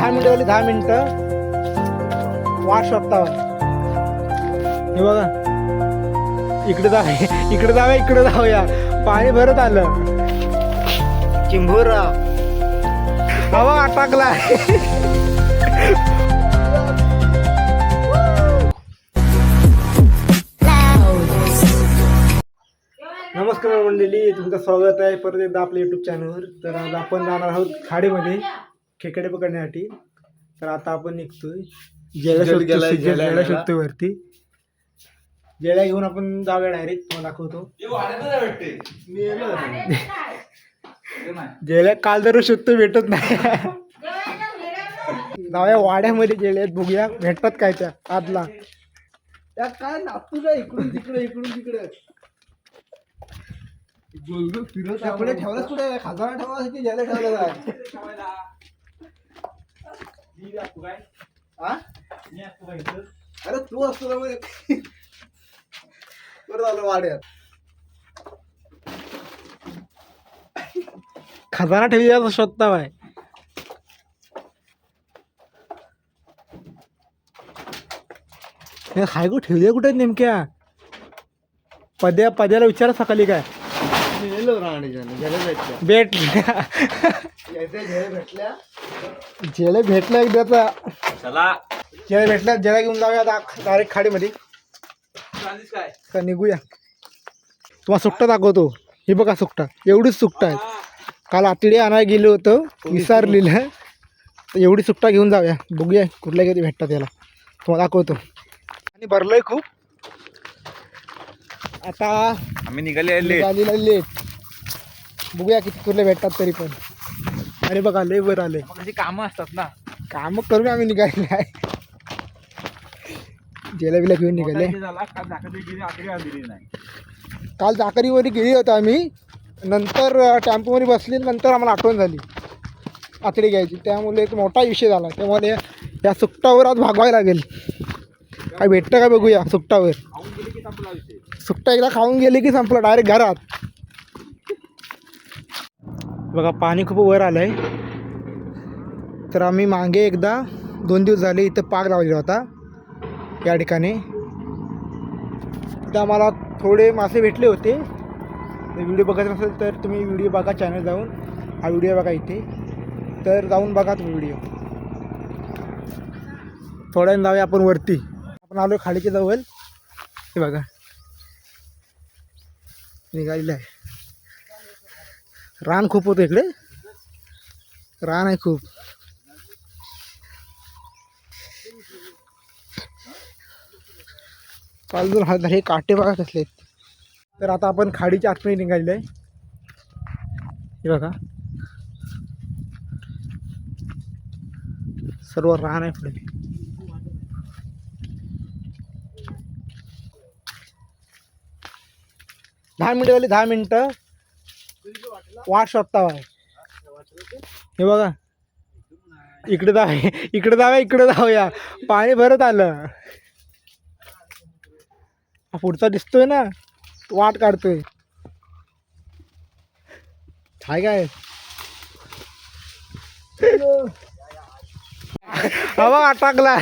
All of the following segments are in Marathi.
दहा मिनिटं झाली दहा मिनिटं. वाट शोधता हे बघा. इकडे जा इकडे जाऊया इकडे जाऊया. पाणी भरत आलं. चिंबोरा हवा अटकला नमस्कार मंडळी तुमचं स्वागत आहे परत एकदा आपल्या युट्यूब चॅनलवर तर आज आपण जाणार आहोत खाडीमध्ये. खेकडे पकडण्यासाठी. तर आता आपण निघतोय. जेला गेला. शोधतोय वरती जेला घेऊन आपण जाऊया डायरेक्ट तुम्हाला दाखवतो. जेला काल जर शोधतो भेटत नाही. जाऊया वाड्यामध्ये गेले बघूया भेटतात काय त्या आदला त्या काय नापू इकडून तिकडे इकडून तिकडे. फिरत आपण ठेवलंच कुठे खजाना ठेवला की ज्याला ठेवला जाय हा? अरे तू असतो ना बरं. झालं वाड्यात. खजाना ठेवी शोधता बाय. हे हाय गो ठेवले कुठे नेमक्या? पद्या पद्याला विचारा सकाळी काय. राणीच्याने ज्याला भेटल्या. भेटल्या. जेला भेटला एकदाचा चला. जेला भेटला जेला घेऊन जाऊया डायरेक्ट खाडीमध्ये. काय? का निघूया? तुम्हाला सुट्टा दाखवतो. ही बघा सुट्टा एवढीच सुट्टा आहे काल आतडी आणायला गेलो होतो विसरलेलं. तर एवढी सुट्टा घेऊन जाऊया. बघूया कुठल्या किती भेटतात त्याला. तुम्हाला दाखवतो. आणि भरलंय खूप. आता आम्ही निघाले लेट बघूया किती कुठले भेटतात तरी पण. अरे बघा लय वर आले. कशी कामं असतात ना. काम करून आम्ही निघाले. आहे जेला बिला घेऊन निघाले काल चाकरीवर गेली होतो आम्ही. नंतर टेम्पोमध्ये बसली नंतर आम्हाला आठवण झाली. आतडी घ्यायची. त्यामुळे एक मोठा विषय झाला. त्यामुळे या सुकटावर आज भागवायला लागेल. काय भेटतं का बघूया सुकटावर सुकटा एकदा खाऊन गेली की संपलं. डायरेक्ट घरात. बघा पाणी खूप वर आलं आहे तर आम्ही मागे एकदा दोन दिवस झाले इथं पाक लावलेला होता. या ठिकाणी. तिथं आम्हाला थोडे मासे भेटले होते. व्हिडिओ बघत नसेल तर तुम्ही व्हिडिओ बघा चॅनल जाऊन. हा व्हिडिओ बघा इथे. तर जाऊन बघा तुम्ही व्हिडिओ. थोड्यानं जाऊया आपण वरती. आपण आलो खाडीच्या जवळ. हे बघा. निघालेलं आहे. रान खूप होतं इकडे. रान आहे खूप. चालून हा हे काटे बघा कसले तर आता आपण खाडीच्या आतमध्ये निघालेलं आहे. हे बघा. सर्व रान आहे पुढे. दहा मिनिटं झाली दहा मिनटं. वाट शोधता हे बघा. इकडे जाऊ इकडे जाऊया इकडे जाऊया. पाणी भरत आलं. हा पुढचा दिसतोय ना? वाट काढतोय. हाय काय? हवा अटकला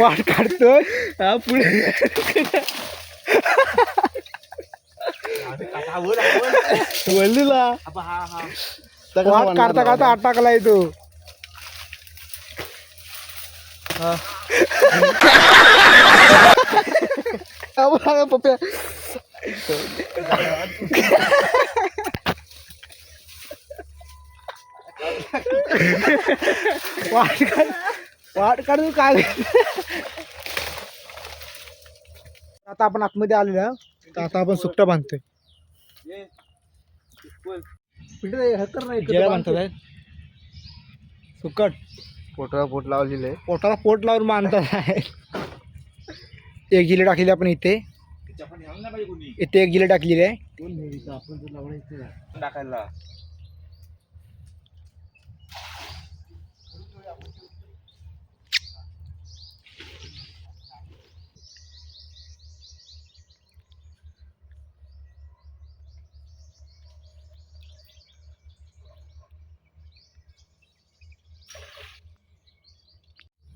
वाट काढतोय. हा पुढे. वल्लीला वाट काढता काढता अटकलाय तो. हा. बघा पप्या. वाट काढ वाट काढून काय आता आपण आतमध्ये आलेलो आता आपण सुट्टा बांधतोय. जेला बांधतात सुकट पोटाला पोट लावलेले. पोटाला पोट लावून बांधतात आहे एक गिले टाकलेली आपण इथे. इथे एक गिले टाकलेली आहे. टाकायला.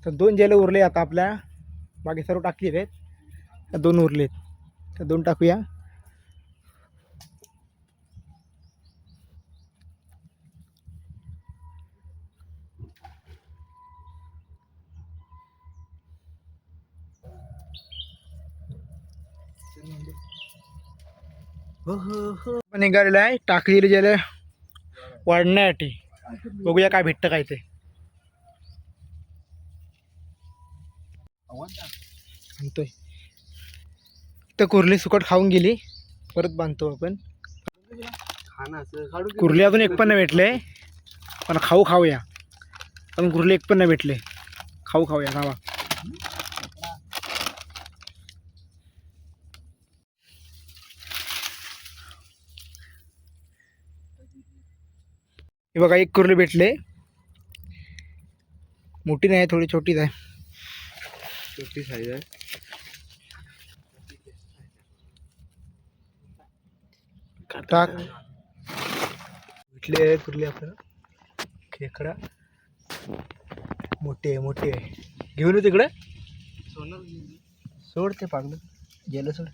तर दोन जेल उरले आता आपल्या. बाकी सर्व टाकलेले आहेत. दोन उरले तर दोन टाकूया. निघालेलं आहे. टाकलेली जेल वाढण्यासाठी. बघूया काय भेटतं काय ते. आणतोय. तर कुर्ली सुकट खाऊन गेली. परत बांधतो आपण. कुर्ली अजून एक पण नाही भेटले. पण खाऊ खाऊया. पण कुर्ली एक पण नाही भेटले. खाऊ खाऊया खावा. हे बघा एक कुर्ली भेटले. मोठी नाही थोडी छोटीच आहे. छोटी साईज आहे. टाक. भेटले आहे कुर्ली आपल्याला? खेकडा. मोठी आहे मोठी आहे. घेऊन येऊ तिकडे. सोड ते पागलं. गेलं सोड.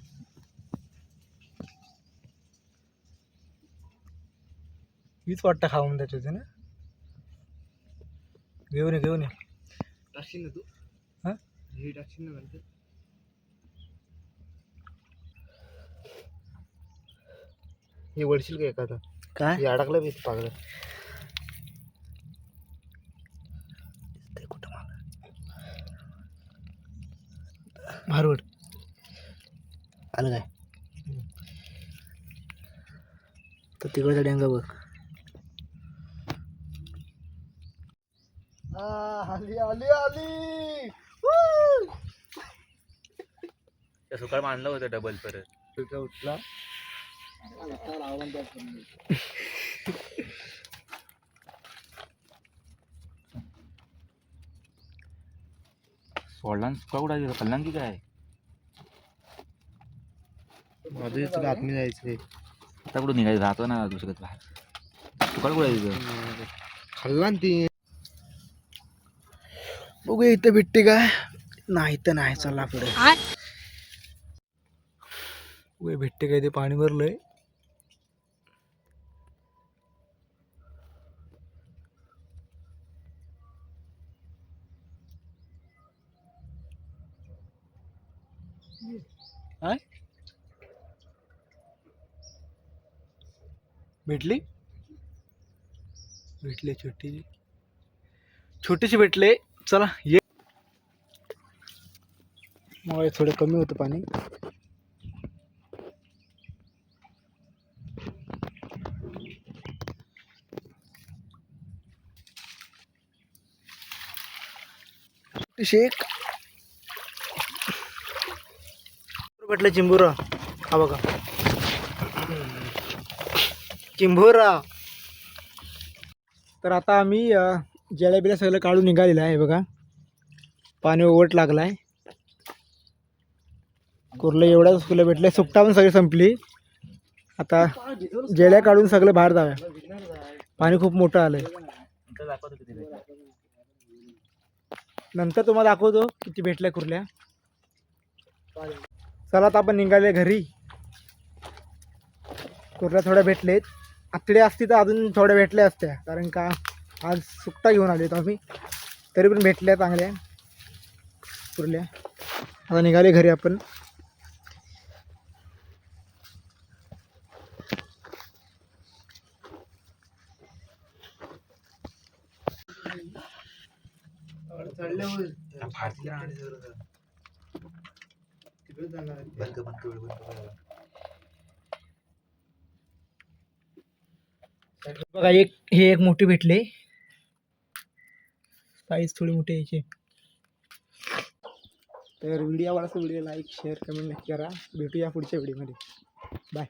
हीच वाटतं खाऊन त्याची होती ना? घेऊन ये घेऊन ये. टाकशील ना तू. हा टाकशील ना नंतर? हे वडशील का एखादा? काय? हे अडकलं मी पागलं. ते कुठं मागं? भारवड आलं काय? तर तिकडचा डेंगा बघ. आली आली आली! त्या सुकाळ मानलं होतं डबल परत. तुझा उठला. सोडला सुकाळ कुठं कल्लांग की काय माझं तुला आतमध्ये जायचंय आता कुठं निघायचं? राहतो ना तू शकत बाहेर. सुकाळ कुठं आहे तिथं? खाल्ला ना ती. बघूया इथं भेटते का नाही तर नाही चला पुढे. उभे भेटते काय ते पाणी भरलंय आय भेटली? भेटले छोटी. छोटीशी भेटले. चला ये. मग थोडं कमी होतं पाणी. शेख. भेटलं चिंबुरा. हा बघा. चिंबोरा. तर आता आम्ही जलेबीला सगळं काढून निघालेलं आहे बघा. पाणी ओवट लागलं आहे कुर्लं एवढ्याच फुलं भेटले. सुकटा पण सगळी संपली. आता जेल्या काढून सगळं बाहेर जाव्या पाणी खूप मोठं आलं आहे नंतर तुम्हाला दाखवतो किती भेटल्या कुर्ल्या. चला आता आपण निघाले घरी. कुर्ल्या थोड्या भेटलेत. आतडे असती तर अजून थोड्या भेटल्या असत्या. कारण का आज सुट्टा घेऊन आलेत आम्ही. तरी पण भेटल्या चांगल्या कुर्ल्या. आता निघाले घरी आपण. बंद कर, बंद कर, बंद. कर. बघा एक हे एक मोठी भेटले. साईज थोडी मोठी आहे याची. तर व्हिडिओ आवडला व्हिडिओ लाईक शेअर कमेंट नक्की करा. भेटूया पुढच्या व्हिडिओमध्ये बाय